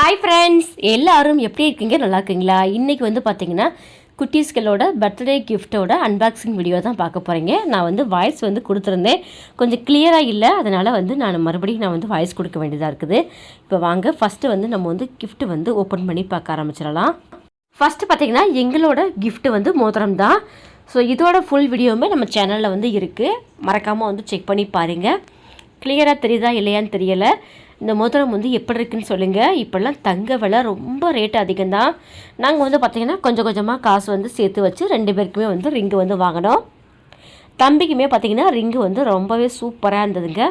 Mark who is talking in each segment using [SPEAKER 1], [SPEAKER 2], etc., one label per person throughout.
[SPEAKER 1] hi friends எல்லோரும் எப்படி இருக்கீங்க நல்லா இருக்கீங்களா இன்றைக்கி வந்து பார்த்தீங்கன்னா குட்டீஸ்களோட பர்த்டே கிஃப்ட்டோட அன்பாக்சிங் வீடியோ தான் பார்க்க போகிறீங்க நான் வந்து வாய்ஸ் வந்து கொடுத்துருந்தேன் கொஞ்சம் கிளியராக இல்லை அதனால் வந்து நான் மறுபடியும் நான் வந்து வாய்ஸ் கொடுக்க வேண்டியதாக இருக்குது இப்போ வாங்க ஃபஸ்ட்டு வந்து நம்ம வந்து கிஃப்ட்டு வந்து ஓப்பன் பண்ணி பார்க்க ஆரம்பிச்சிடலாம் ஃபஸ்ட்டு பார்த்தீங்கன்னா எங்களோட கிஃப்ட்டு வந்து மோதிரம் தான் ஸோ இதோட ஃபுல் வீடியோவுமே நம்ம சேனலில் வந்து இருக்குது மறக்காமல் வந்து செக் பண்ணி பாருங்கள் கிளியராக தெரியுதா இல்லையான்னு தெரியலை இந்த மோதிரம் வந்து எப்படி இருக்குன்னு சொல்லுங்கள் இப்போல்லாம் தங்க விலை ரொம்ப ரேட் அதிகம்தான் நாங்கள் வந்து பார்த்திங்கன்னா கொஞ்சம் கொஞ்சமாக காசு வந்து சேர்த்து வச்சு ரெண்டு பேருக்குமே வந்து ரிங்கு வந்து வாங்கினோம் தம்பிக்குமே பார்த்திங்கன்னா ரிங்கு வந்து ரொம்பவே சூப்பராக இருந்ததுங்க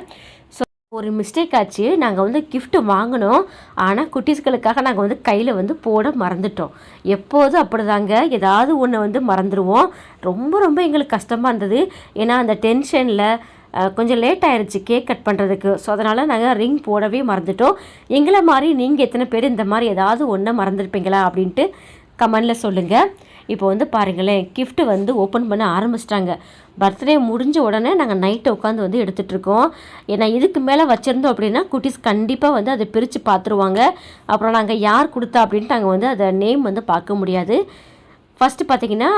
[SPEAKER 1] ஸோ ஒரு மிஸ்டேக் ஆச்சு நாங்கள் வந்து கிஃப்ட்டு வாங்கினோம் ஆனால் குட்டீஸ்களுக்காக நாங்கள் வந்து கையில் வந்து போட மறந்துட்டோம் எப்போதும் அப்படி தாங்க ஏதாவது ஒன்று வந்து மறந்துடுவோம் ரொம்ப ரொம்ப எங்களுக்கு கஷ்டமாக இருந்தது ஏன்னா அந்த டென்ஷனில் கொஞ்சம் லேட் ஆயிடுச்சு கேக் கட் பண்ணுறதுக்கு ஸோ அதனால் நாங்கள் ரிங் போடவே மறந்துட்டோம் எங்களை மாதிரி நீங்கள் எத்தனை பேர் இந்த மாதிரி ஏதாவது ஒன்று மறந்துருப்பீங்களா அப்படின்ட்டு கமெண்டில் சொல்லுங்கள் இப்போ வந்து பாருங்களேன் கிஃப்ட்டு வந்து ஓப்பன் பண்ண ஆரம்பிச்சிட்டாங்க பர்த்டே முடிஞ்ச உடனே நாங்கள் நைட்டை உட்காந்து வந்து எடுத்துகிட்ருக்கோம் ஏன்னா இதுக்கு மேலே வச்சுருந்தோம் அப்படின்னா குட்டீஸ் கண்டிப்பாக வந்து அதை பிரித்து பார்த்துருவாங்க அப்புறம் நாங்கள் யார் கொடுத்தா அப்படின்ட்டு நாங்கள் வந்து அதை நேம் வந்து பார்க்க முடியாது ஃபஸ்ட்டு பார்த்திங்கன்னா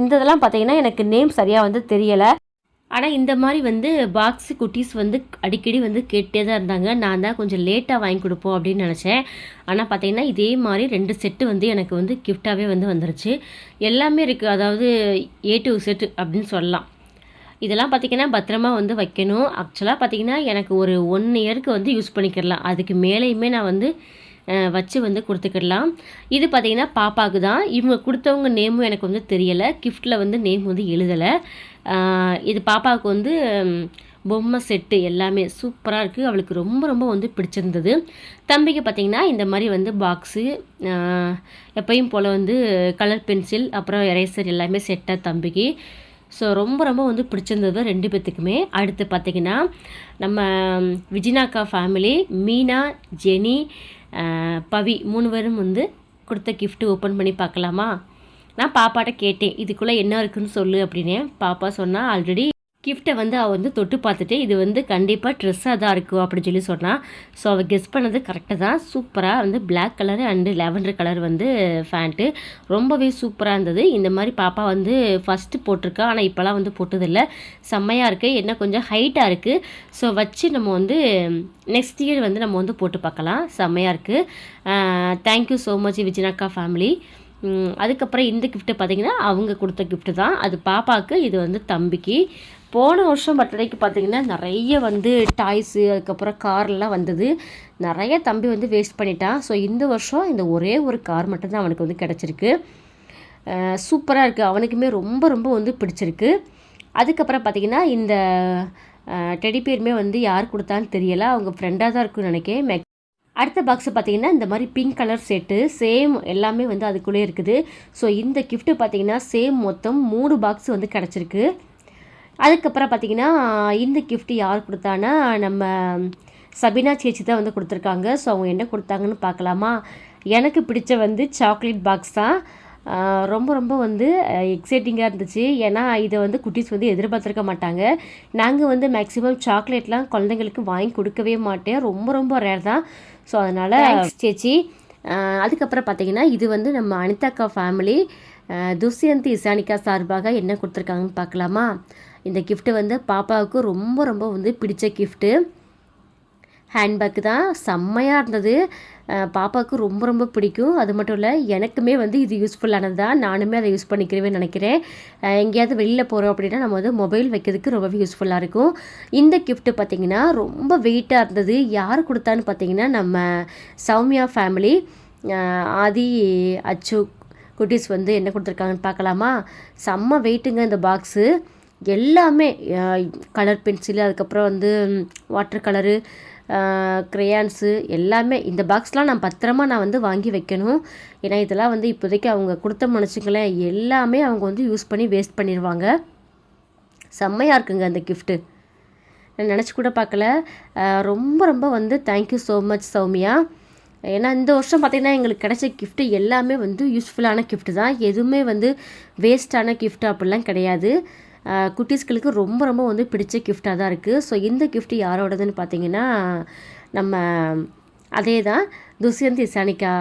[SPEAKER 1] இந்த இதெல்லாம் பார்த்திங்கன்னா எனக்கு நேம் சரியாக வந்து தெரியலை ஆனால் இந்த மாதிரி வந்து பாக்ஸு குட்டீஸ் வந்து அடிக்கடி வந்து கேட்டே தான் இருந்தாங்க நான் தான் கொஞ்சம் லேட்டாக வாங்கி கொடுப்போம் அப்படின்னு நினச்சேன் ஆனால் பார்த்தீங்கன்னா இதே மாதிரி ரெண்டு செட்டு வந்து எனக்கு வந்து கிஃப்டாகவே வந்து வந்துருச்சு எல்லாமே இருக்குது அதாவது ஏ டு செட்டு அப்படின்னு சொல்லலாம் இதெல்லாம் பார்த்திங்கன்னா பத்திரமா வந்து வைக்கணும் ஆக்சுவலாக பார்த்திங்கன்னா எனக்கு ஒரு ஒன் இயருக்கு வந்து யூஸ் பண்ணிக்கிறலாம் அதுக்கு மேலேயுமே நான் வந்து வச்சு வந்து கொடுத்துக்கிடலாம் இது பார்த்திங்கன்னா பாப்பாவுக்கு தான் இவங்க கொடுத்தவங்க நேமும் எனக்கு வந்து தெரியலை கிஃப்ட்டில் வந்து நேம் வந்து எழுதலை இது பாப்பாவுக்கு வந்து பொம்மை செட்டு எல்லாமே சூப்பராக இருக்குது அவளுக்கு ரொம்ப ரொம்ப வந்து பிடிச்சிருந்தது தம்பிக்கு பார்த்திங்கன்னா இந்த மாதிரி வந்து பாக்ஸு எப்பயும் போல் வந்து கலர் பென்சில் அப்புறம் எரேசர் எல்லாமே செட்டாக தம்பிக்கு ஸோ ரொம்ப ரொம்ப வந்து பிடிச்சிருந்தது ரெண்டு பேத்துக்குமே அடுத்து பார்த்திங்கன்னா நம்ம விஜினாக்கா ஃபேமிலி மீனா ஜெனி பவி மூணு பேரும் வந்து கொடுத்த கிஃப்ட்டு ஓப்பன் பண்ணி பார்க்கலாமா நான் பாப்பாட்ட கேட்டேன் இதுக்குள்ளே என்ன இருக்குதுன்னு சொல்லு அப்படின்னு பாப்பா சொன்னால் ஆல்ரெடி கிஃப்ட்டை வந்து அவள் வந்து தொட்டு பார்த்துட்டு இது வந்து கண்டிப்பாக ட்ரெஸ்ஸாக தான் இருக்கும் அப்படின்னு சொல்லி சொன்னான் ஸோ அவள் கெஸ் பண்ணது கரெக்டாக தான் சூப்பராக வந்து black colour and lavender colour வந்து ஃபேண்ட்டு ரொம்பவே சூப்பராக இருந்தது இந்த மாதிரி பாப்பா வந்து ஃபஸ்ட்டு போட்டிருக்கா ஆனால் இப்போலாம் வந்து போட்டதில்லை செம்மையாக இருக்குது என்ன கொஞ்சம் ஹைட்டாக இருக்குது ஸோ வச்சு நம்ம வந்து நெக்ஸ்ட் இயர் வந்து நம்ம வந்து போட்டு பார்க்கலாம் செம்மையாக இருக்குது தேங்க்யூ ஸோ மச் விஜயனாக்கா ஃபேமிலி அதுக்கப்புறம் இந்த கிஃப்ட்டு பார்த்தீங்கன்னா அவங்க கொடுத்த கிஃப்ட்டு தான் அது பாப்பாவுக்கு இது வந்து தம்பிக்கு போன வருஷம் பர்த்டேக்கு பார்த்திங்கன்னா நிறைய வந்து டாய்ஸு அதுக்கப்புறம் கார்லாம் வந்தது நிறைய தம்பி வந்து வேஸ்ட் பண்ணிட்டான் ஸோ இந்த வருஷம் இந்த ஒரே ஒரு கார் மட்டும்தான் அவனுக்கு வந்து கிடச்சிருக்கு சூப்பராக இருக்குது அவனுக்குமே ரொம்ப ரொம்ப வந்து பிடிச்சிருக்கு அதுக்கப்புறம் பார்த்திங்கன்னா இந்த டெடி பேருமே வந்து யார் கொடுத்தான்னு தெரியலை அவங்க ஃப்ரெண்டாக தான் இருக்குன்னு நினைக்கே அடுத்த பாக்ஸை பார்த்தீங்கன்னா இந்த மாதிரி பிங்க் கலர் செட்டு சேம் எல்லாமே வந்து அதுக்குள்ளே இருக்குது ஸோ இந்த கிஃப்ட்டு பார்த்தீங்கன்னா சேம் மொத்தம் மூணு பாக்ஸ் வந்து கிடச்சிருக்கு அதுக்கப்புறம் பார்த்திங்கன்னா இந்த கிஃப்ட் யார் கொடுத்தான்னா நம்ம சபினா சேச்சி தான் வந்து கொடுத்துருக்காங்க ஸோ அவங்க என்ன கொடுத்தாங்கன்னு பார்க்கலாமா எனக்கு பிடிச்ச வந்து சாக்லேட் பாக்ஸ் தான் ரொம்ப ரொம்ப வந்து எக்ஸைட்டிங்காக இருந்துச்சு ஏன்னா இதை வந்து குட்டீஸ் வந்து எதிர்பார்த்துருக்க மாட்டாங்க நாங்கள் வந்து மேக்ஸிமம் சாக்லேட்லாம் குழந்தைங்களுக்கு வாங்கி கொடுக்கவே மாட்டேன் ரொம்ப ரொம்ப ரேர் தான் ஸோ அதனால் சேச்சி அதுக்கப்புறம் பார்த்தீங்கன்னா இது வந்து நம்ம அனிதாக்கா ஃபேமிலி துஷ்யந்தி இசானிகா சார்பாக என்ன கொடுத்துருக்காங்கன்னு பார்க்கலாமா இந்த கிஃப்ட்டு வந்து பாப்பாவுக்கு ரொம்ப ரொம்ப வந்து பிடிச்ச கிஃப்ட்டு ஹேண்ட்பேக் தான் செம்மையாக இருந்தது பாப்பாவுக்கு ரொம்ப ரொம்ப பிடிக்கும் அது மட்டும் இல்லை எனக்குமே வந்து இது யூஸ்ஃபுல்லானது தான் நானுமே அதை யூஸ் பண்ணிக்கிறேன்னு நினைக்கிறேன் எங்கேயாவது வெளியில் போகிறோம் அப்படின்னா நம்ம வந்து மொபைல் வைக்கிறதுக்கு ரொம்பவே யூஸ்ஃபுல்லாக இருக்கும் இந்த கிஃப்ட்டு பார்த்திங்கன்னா ரொம்ப வெயிட்டாக இருந்தது யார் கொடுத்தான்னு பார்த்திங்கன்னா நம்ம சௌமியா ஃபேமிலி ஆதி அச்சு குட்டீஸ் வந்து என்ன கொடுத்துருக்காங்கன்னு பார்க்கலாமா செம்ம வெயிட்டுங்க இந்த பாக்ஸு எல்லாமே கலர் பென்சில் அதுக்கப்புறம் வந்து வாட்டர் கலரு க்ரேயான்ஸு எல்லாமே இந்த பாக்ஸ்லாம் நான் பத்திரமா நான் வந்து வாங்கி வைக்கணும் ஏன்னா இதெல்லாம் வந்து இப்போதைக்கு அவங்க கொடுத்த மனுஷங்களேன் எல்லாமே அவங்க வந்து யூஸ் பண்ணி வேஸ்ட் பண்ணிடுவாங்க செம்மையாக இருக்குங்க அந்த கிஃப்ட்டு நான் நினச்சி கூட பார்க்கல ரொம்ப ரொம்ப வந்து தேங்க்யூ ஸோ மச் சௌமியா ஏன்னா இந்த வருஷம் பார்த்திங்கன்னா எங்களுக்கு கிடைச்ச கிஃப்ட்டு எல்லாமே வந்து யூஸ்ஃபுல்லான கிஃப்ட்டு தான் எதுவுமே வந்து வேஸ்ட்டான கிஃப்ட் அப்படிலாம் கிடையாது குட்டீஸ்களுக்கு ரொம்ப ரொம்ப வந்து பிடிச்ச கிஃப்டாக தான் இருக்குது ஸோ இந்த கிஃப்ட் யாரோடதுன்னு பார்த்தீங்கன்னா நம்ம அதே தான் துஷ்யந்த் இசானிக்கா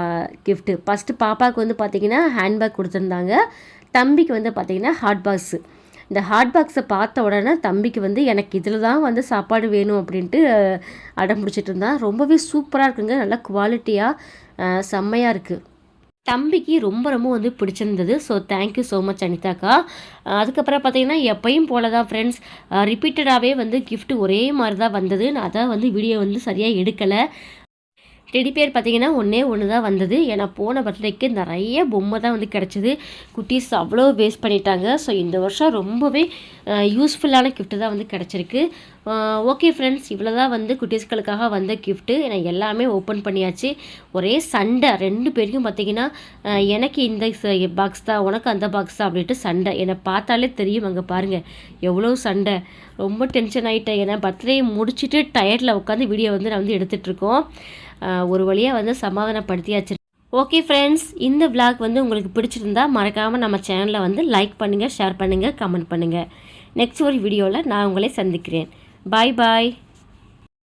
[SPEAKER 1] கிஃப்ட்டு ஃபஸ்ட்டு பாப்பாவுக்கு வந்து பார்த்திங்கன்னா ஹேண்ட்பேக் கொடுத்துருந்தாங்க தம்பிக்கு வந்து பார்த்திங்கன்னா ஹாட் பாக்ஸு இந்த ஹாட் பாக்ஸை பார்த்த உடனே தம்பிக்கு வந்து எனக்கு இதில் தான் வந்து சாப்பாடு வேணும் அப்படின்ட்டு அடம் பிடிச்சிட்டு இருந்தான் ரொம்பவே சூப்பராக இருக்குங்க நல்லா குவாலிட்டியாக செம்மையாக இருக்குது தம்பிக்கு ரொம்ப ரொம்ப வந்து பிடிச்சிருந்தது ஸோ தேங்க்யூ ஸோ மச் அனிதாக்கா அதுக்கப்புறம் பார்த்தீங்கன்னா எப்பயும் போல தான் ஃப்ரெண்ட்ஸ் ரிப்பீட்டடாகவே வந்து கிஃப்ட் ஒரே மாதிரி தான் வந்தது நான் அதான் வந்து வீடியோ வந்து சரியாக எடுக்கலை டெடி பேர் பார்த்திங்கன்னா ஒன்றே ஒன்று தான் வந்தது ஏன்னா போன பர்த்டேக்கு நிறைய பொம்மை தான் வந்து கிடச்சிது குட்டீஸ் அவ்வளோ வேஸ்ட் பண்ணிட்டாங்க ஸோ இந்த வருஷம் ரொம்பவே யூஸ்ஃபுல்லான கிஃப்ட்டு தான் வந்து கிடச்சிருக்கு ஓகே ஃப்ரெண்ட்ஸ் இவ்வளோ தான் வந்து குட்டீஸ்களுக்காக வந்த கிஃப்ட்டு ஏன்னா எல்லாமே ஓப்பன் பண்ணியாச்சு ஒரே சண்டை ரெண்டு பேருக்கும் பார்த்திங்கன்னா எனக்கு இந்த பாக்ஸ் தான் உனக்கு அந்த பாக்ஸ் தான் அப்படின்ட்டு சண்டை என்னை பார்த்தாலே தெரியும் அங்கே பாருங்கள் எவ்வளோ சண்டை ரொம்ப டென்ஷன் ஆகிட்டேன் ஏன்னா பர்த்டே முடிச்சுட்டு டயர்டில் உட்காந்து வீடியோ வந்து நான் வந்து எடுத்துகிட்ருக்கோம் ஒரு வழியாக வந்து சமாதானப்படுத்தியாச்சு ஓகே ஃப்ரெண்ட்ஸ் இந்த விளாக் வந்து உங்களுக்கு பிடிச்சிருந்தா மறக்காமல் நம்ம சேனலில் வந்து லைக் பண்ணுங்கள் ஷேர் பண்ணுங்கள் கமெண்ட் பண்ணுங்கள் நெக்ஸ்ட் ஒரு வீடியோவில் நான் உங்களை சந்திக்கிறேன் பாய் பாய்